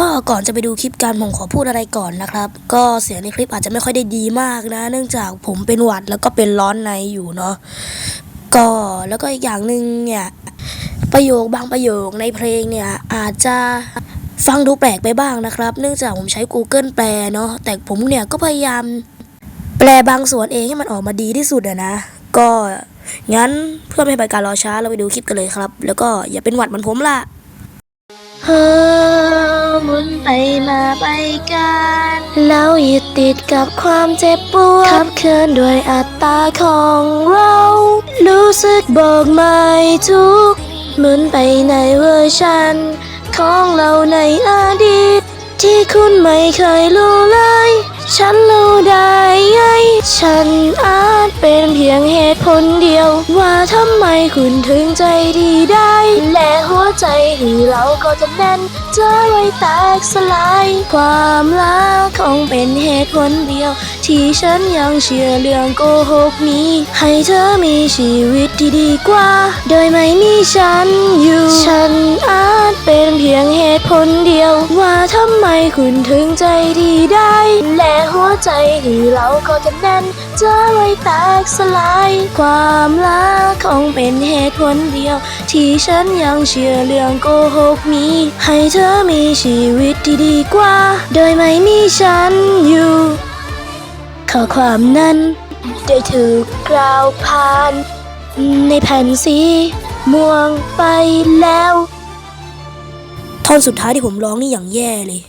ก็ก่อนจะไปดูคลิปกันผมขอพูดอะไรก่อนนะครับ ก็เสียงในคลิปอาจจะไม่ค่อยได้ดีมากนะ เนื่องจากผมเป็นหวัดแล้วก็เป็นร้อนในอยู่เนาะก็แล้วก็อีกอย่างหนึ่งเนี่ยประโยคบางประโยคในเพลงเนี่ยอาจจะฟังดูแปลกไปบ้างนะครับ เนื่องจากผมใช้ Google แปลเนาะแต่ผมเนี่ยก็พยายามแปลบางส่วนเองให้มันออกมาดีที่สุดอะนะ ก็งั้นเพื่อไม่ให้เป็นการรอช้าเราไปดูคลิปกันเลยครับ แล้วก็อย่าเป็นหวัดเหมือนผมล่ะ มุนไปมาไปกัน แล้วยึดติดกับความเจ็บปวดขับเคลื่อนด้วยอัตตาของเรา รู้สึกบอกไม่ทุกหมุนไปในเวอร์ชัน ของเราในอดีต ที่คุณไม่เคยรู้เลย ฉันรู้ได้ไงฉันอาจเป็นเพียงเหตุผลเดียว ว่าทำไมคุณถึงใจดีได้และหัว ใจที่เราก็จะแน่นเจอไว้แตกสลาย ความรักคงเป็นเหตุผลเดียว ที่ฉันยังเชื่อเรื่องโกหกนี้ ให้เธอมีชีวิตที่ดีกว่า โดยไม่มีฉันอยู่ ฉันอาจเป็นเพียงเหตุผลเดียว ว่าทำไมคุณถึงใจดีได้ และหัวใจที่เราก็จะแน่นเจอไว้แตกสลาย ความรัก คงเป็นเหตุผลเดียว ที่ฉันยังเชื่อเรื่องโกหกนี้ ให้เธอมีชีวิตที่ดีกว่า โดยไม่มีฉันอยู่ข้อความนั้น ได้ถูกกล่าวผ่าน ในแผ่นสีม่วงไปแล้ว ท่อนสุดท้ายที่ผมร้องนี่อย่างแย่เลย